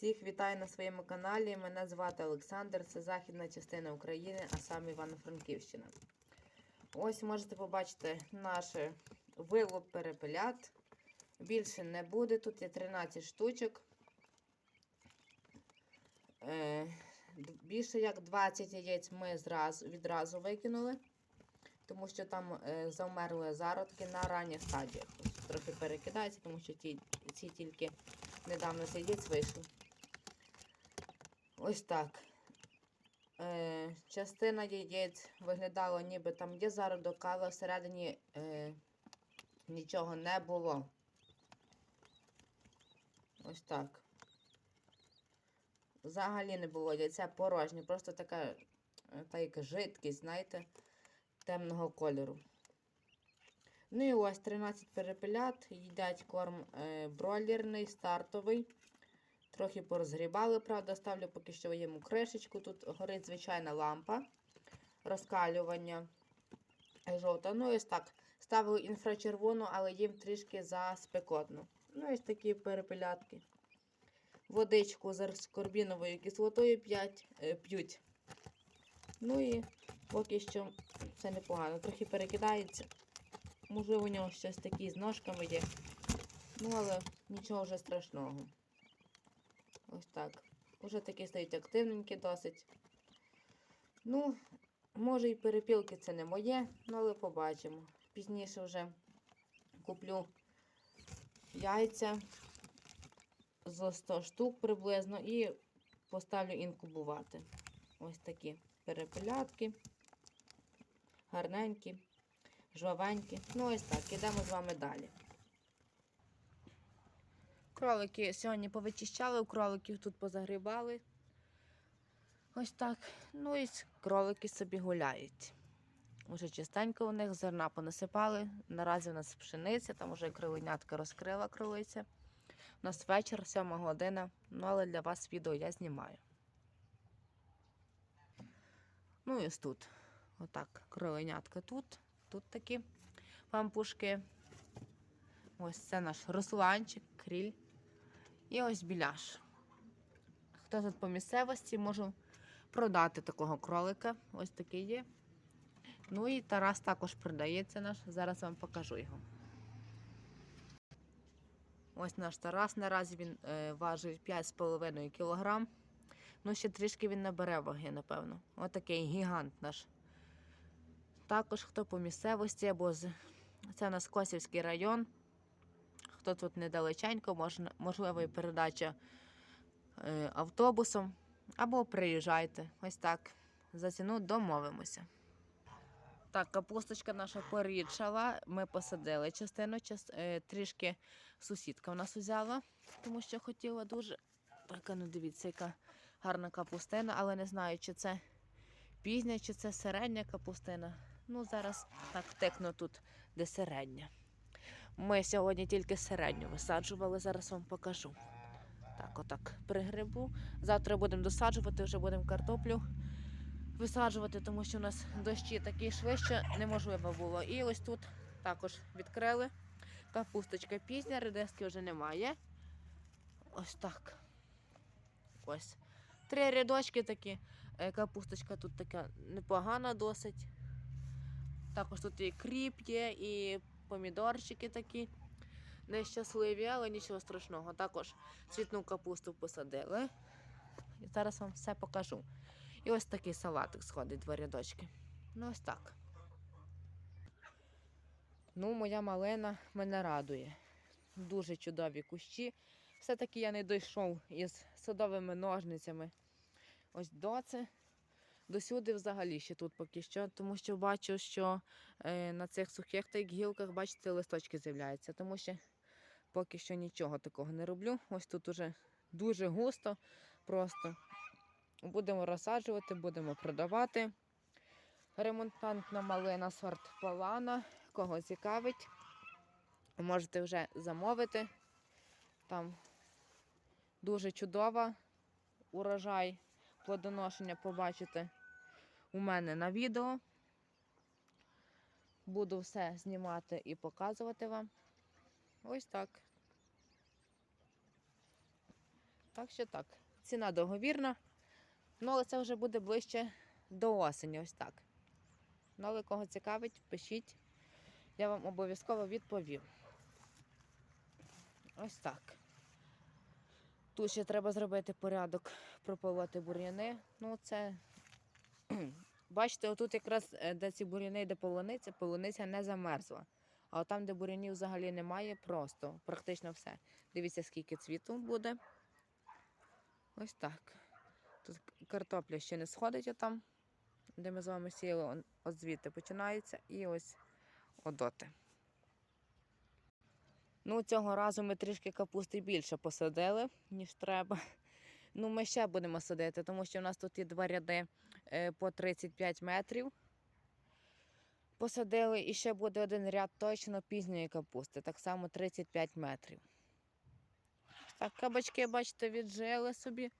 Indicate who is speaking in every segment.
Speaker 1: Всіх вітаю на своєму каналі. Мене звати Олександр. Це західна частина України, а саме Івано-Франківщина. Ось можете побачити наш вилов перепелят. Більше не буде. Тут є 13 штучок. Е, більше як 20 яєць ми відразу викинули, тому що там е, завмерли зародки на ранніх стадіях. Трохи перекидається, тому що ці тільки недавно з яєць вийшли. Ось так. Е, частина яєць виглядала, ніби там є зародок, але всередині е, нічого не було. Ось так. Взагалі не було яйця порожнє, просто така, та жидкість, знаєте, темного кольору. Ну і ось 13 перепелят, їдять корм е, бройлерний, стартовий. Трохи порозгрібали, правда, ставлю поки що йому кришечку. Тут горить звичайна лампа розкалювання жовта. Ну, ось так. Ставили інфрачервону, але їм трішки заспекотно. Ну, ось такі перепелятки. Водичку з аскорбіновою кислотою п'ять, е, п'ють. Ну і поки що це непогано. Трохи перекидається. Можливо, у нього щось такі з ножками є. Ну, але нічого вже страшного. Ось так. Уже такі стають активненькі досить. Ну, може і перепілки це не моє, ну але побачимо. Пізніше вже куплю яйця за 100 штук приблизно і поставлю інкубувати. Ось такі перепелятки. Гарненькі, жвавенькі. Ну, ось так, ідемо з вами далі. Кролики сьогодні повичищали, у кроликів тут позагрібали. Ось так. Ну і кролики собі гуляють. Уже чистенько у них зерна понасипали. Наразі у нас пшениця, там уже кроленятка розкрила кролиця. У нас вечір, сьома година. Ну, але для вас відео я знімаю. Ну і ось тут. Отак, кроленятка тут. Тут такі пампушки. Ось це наш Русланчик, кріль. І ось біляш. Хто тут по місцевості, можу продати такого кролика. Ось такий є. Ну і Тарас також продається наш. Зараз вам покажу його. Ось наш Тарас. Наразі він е, важить 5,5 кг. Ну, ще трішки він набере ваги, напевно. Ось такий гігант наш. Також хто по місцевості або з. Це у нас Косівський район. Хто тут недалеченько, можна, можливо, і передача е, автобусом. Або приїжджайте. Ось так. За ціну домовимося. Так, капусточка наша порідшала. Ми посадили частину, час, е, трішки сусідка в нас взяла, тому що хотіла дуже. Так, ну дивіться, яка гарна капустина, але не знаю, чи це пізня, чи це середня капустина. Ну, зараз так текно тут, де середня. Ми сьогодні тільки середню висаджували, зараз вам покажу. Так, отак пригрибу. Завтра будемо досаджувати, вже будемо картоплю висаджувати, тому що у нас дощі такі швидше неможливо було. І ось тут також відкрили. Капусточка пізня, редиски вже немає. Ось так. Ось. Три рядочки такі. Е, Капусточка тут така непогана досить. Також тут і кріп є, і помідорчики такі нещасливі, але нічого страшного. Також цвітну капусту посадили. І зараз вам все покажу. І ось такий салатик сходить, два рядочки. Ну, ось так. Ну, моя малина мене радує. Дуже чудові кущі. Все-таки я не дійшов із садовими ножницями. Ось до це. Досюди взагалі ще тут поки що, тому що бачу, що е, на цих сухих так гілках, бачите, листочки з'являються. Тому що поки що нічого такого не роблю. Ось тут уже дуже густо, просто будемо розсаджувати, будемо продавати. Ремонтантна малина сорт Полана. Кого цікавить, можете вже замовити. Там дуже чудова урожай, плодоношення побачите у мене на відео. Буду все знімати і показувати вам. Ось так. Так що так. Ціна договірна. Ну, але це вже буде ближче до осені. Ось так. Ну, але кого цікавить, пишіть. Я вам обов'язково відповім. Ось так. Тут ще треба зробити порядок, прополоти бур'яни. Ну, це. Бачите, отут якраз е, де ці бур'яни, де полуниця, полуниця не замерзла. А там, де бур'янів взагалі немає, просто практично все. Дивіться, скільки цвіту буде. Ось так. Тут картопля ще не сходить отам, де ми з вами сіяли, от звідти починається. І ось одоти. Ну, цього разу ми трішки капусти більше посадили, ніж треба. Ну, ми ще будемо садити, тому що у нас тут є два ряди е, по 35 метрів. Посадили і ще буде один ряд точно пізньої капусти, так само 35 метрів. Так, кабачки, бачите, віджили собі.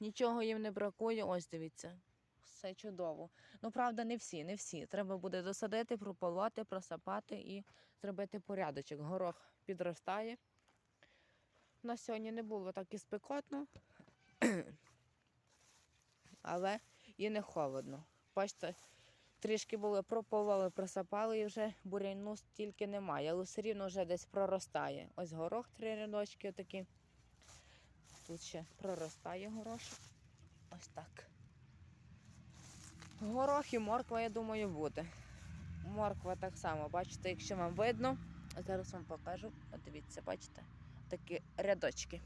Speaker 1: Нічого їм не бракує. Ось дивіться. Все чудово. Ну, правда, не всі, не всі. Треба буде досадити, прополоти, просапати і зробити порядочок. Горох підростає. На сьогодні не було так і спекотно, але і не холодно. Бачите, трішки були пропололи, просапали і вже буряну стільки немає, але все рівно вже десь проростає. Ось горох три рядочки отакі. Тут ще проростає горошок. Ось так. Горох і морква, я думаю, буде. Морква так само, бачите, якщо вам видно, зараз вам покажу. Дивіться, бачите, такі рядочки.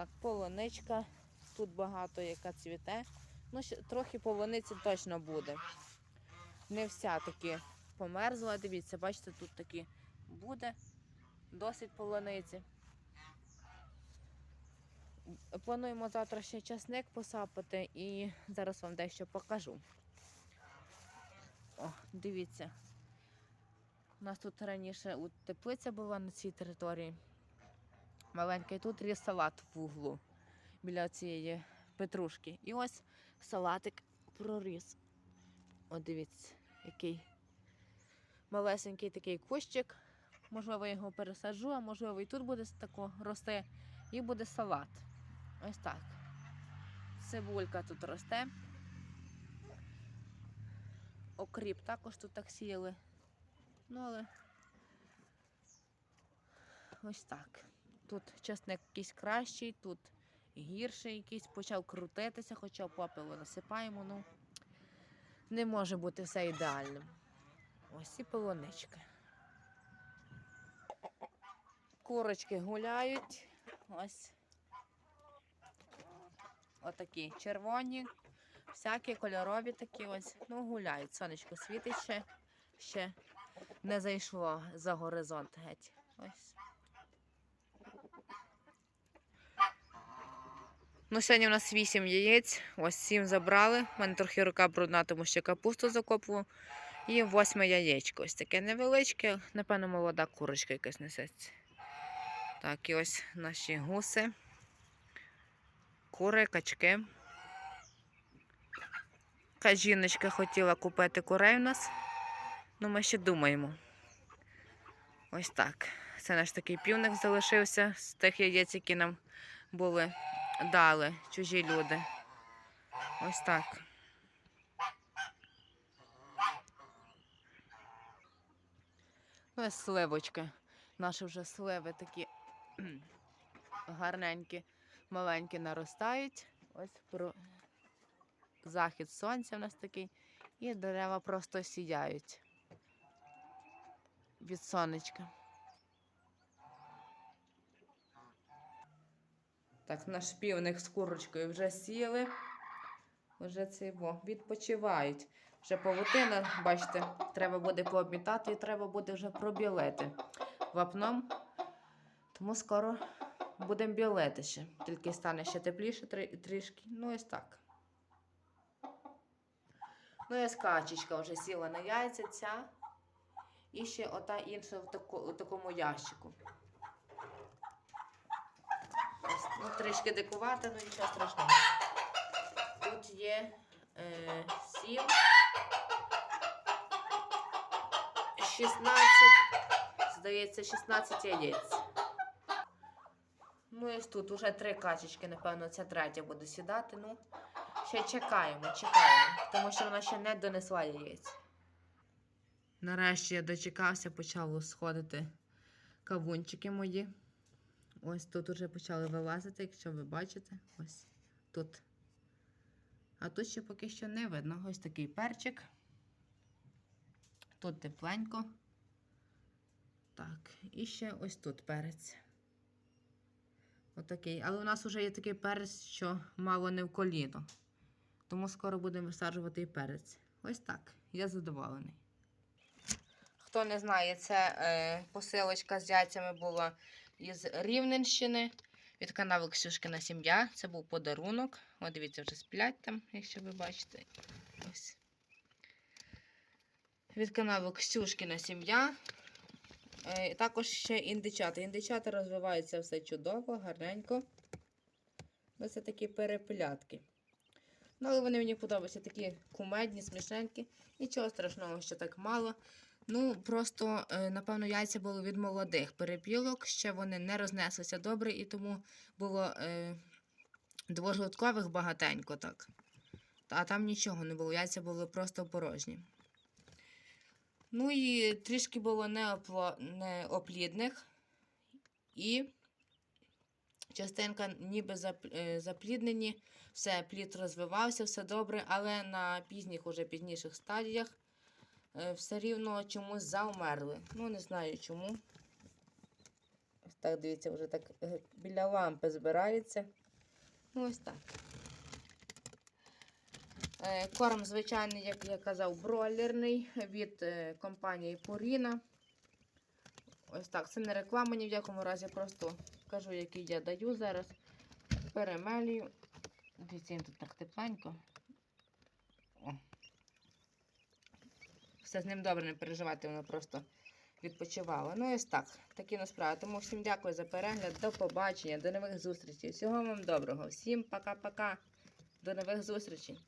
Speaker 1: Так, полуничка. Тут багато яка цвіте. Ну, ще трохи полуниці точно буде. Не вся таки померзла. Дивіться, бачите, тут такі буде досить полуниці. Плануємо завтра ще часник посапати і зараз вам дещо покажу. О, дивіться. У нас тут раніше теплиця була на цій території. Маленький тут ріс салат в углу біля цієї петрушки. І ось салатик проріс. От дивіться, який малесенький такий кущик. Можливо, я його пересаджу, а можливо і тут буде тако рости. І буде салат. Ось так. Цибулька тут росте. Окріп також тут так сіяли. Ну, але ось так. Тут чесник якийсь кращий, тут гірший якийсь почав крутитися, хоча попелу насипаємо. Ну, не може бути все ідеальним. Ось і полоничка. Курочки гуляють. Ось. Отакі червоні, всякі кольорові такі ось. Ну, гуляють. Сонечко світить ще, ще не зайшло за горизонт геть. Ось. Ну, сьогодні у нас 8 яєць, ось 7 забрали. У мене трохи рука брудна, тому що капусту закопував. І восьме яєчко. Ось таке невеличке, напевно, молода курочка якась несеться. Так, і ось наші гуси, кури, качки. Якась жіночка хотіла купити курей у нас. Ну, ми ще думаємо. Ось так. Це наш такий півник залишився з тих яєць, які нам були дали чужі люди. Ось так. Ось сливочки. Наші вже сливи такі гарненькі, маленькі наростають. Ось про захід сонця в нас такий. І дерева просто сіяють від сонечка. Так, наш півник з курочкою вже сіли. Вже це відпочивають. Вже павутина, бачите, треба буде пообмітати і треба буде вже пробілити вапном. Тому скоро будемо білити ще. Тільки стане ще тепліше трі- трішки. Ну, ось так. Ну, ось качечка вже сіла на яйця ця. І ще ота інша в, таку, у такому ящику. Ось, Ну, трішки дикувати, ну нічого страшного. Тут є е, 7, 16, здається, 16 яєць. Ну, і тут уже три качечки, напевно, ця третя буде сідати. Ну, ще чекаємо, чекаємо, тому що вона ще не донесла яєць. Нарешті я дочекався, почали сходити кавунчики мої. Ось тут уже почали вилазити, якщо ви бачите. Ось тут. А тут ще поки що не видно. Ось такий перчик. Тут тепленько. Так, і ще ось тут перець. Отакий. Але у нас вже є такий перець, що мало не в коліно. Тому скоро будемо висаджувати і перець. Ось так. Я задоволений. Хто не знає, це е, посилочка з яйцями була із Рівненщини від каналу Ксюшкина сім'я. Це був подарунок. О, дивіться, вже сплять там, якщо ви бачите. Ось. Від каналу Ксюшкина сім'я. Е, також ще індичата. Індичата розвиваються все чудово, гарненько. Ось це такі перепелятки. Ну, але вони мені подобаються такі кумедні, смішненькі. Нічого страшного, що так мало. Ну, просто, е, напевно, яйця були від молодих перепілок, ще вони не рознеслися добре, і тому було е, двожлоткових багатенько так. А там нічого не було, яйця були просто порожні. Ну і трішки було неопло... неоплідних. І частинка ніби е, запліднені, все, плід розвивався, все добре, але на пізніх, уже пізніших стадіях все рівно чомусь заумерли. Ну, не знаю чому. Ось так, дивіться, вже так е, біля лампи збирається. Ну, ось так. Е, Корм, звичайний, як я казав, бройлерний від е, компанії Purina. Ось так. Це не реклама ні в якому разі, просто кажу, який я даю зараз. Перемелюю. Дивіться, їм тут так тепленько. Все з ним добре, не переживайте, воно просто відпочивало. Ну, ось так. Такі насправді. Тому всім дякую за перегляд. До побачення, до нових зустрічей. Всього вам доброго. Всім пока-пока. До нових зустрічей.